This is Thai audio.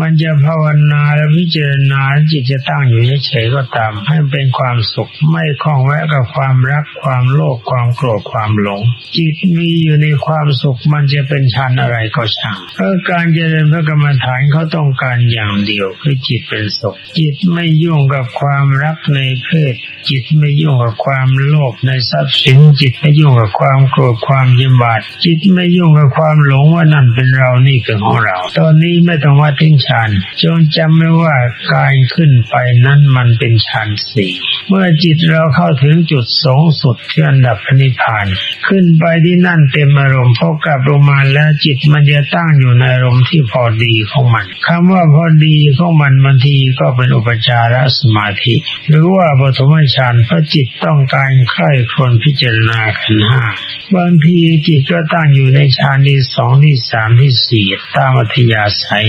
มันจะภาวนาและพิจารณาจิตจะตั้งอยู่เฉยๆก็ตาม ให้เป็นความสุขไม่คล้องแวะกับความรักความโลภความโกรธความหลง จิตมีอยู่ในความสุขมันจะเป็นฌานอะไรก็ช่างเพราะการเจริญพระกรรมฐานเขาต้องการอย่างเดียวคือจิตเป็นสุข จิตไม่ยุ่งกับความรักในเพศ จิตไม่ยุ่งกับความโลภในทรัพย์สินจิตไม่ยุ่งกับความโกรธความยิบาทจิตไม่ยุ่งกับความหลงว่านั่นเป็นเรานี่เป็นของเรา ตอนนี้ไม่ต้องว่าทิ้งฌานจงจำไว้ว่าการขึ้นไปนั้นมันเป็นฌานสี่เมื่อจิตเราเข้าถึงจุดสูงสุดที่อันดับพนิพพาน ขึ้นไปที่นั่นเต็มอารมณ์พอกลับลงมาแล้วจิตมันจะตั้งอยู่ในอารมณ์ที่พอดีของมันคำว่าพอดีของมันบางทีก็เป็นอุปจารสมาธิ หรือว่าปฐมฌานเพราะจิตต้องการใคร่ครวญพิจารณาขันห้าบางทีจิตก็ตั้งอยู่ในฌานที่สองที่สามที่สี่ตามอัธยาศัย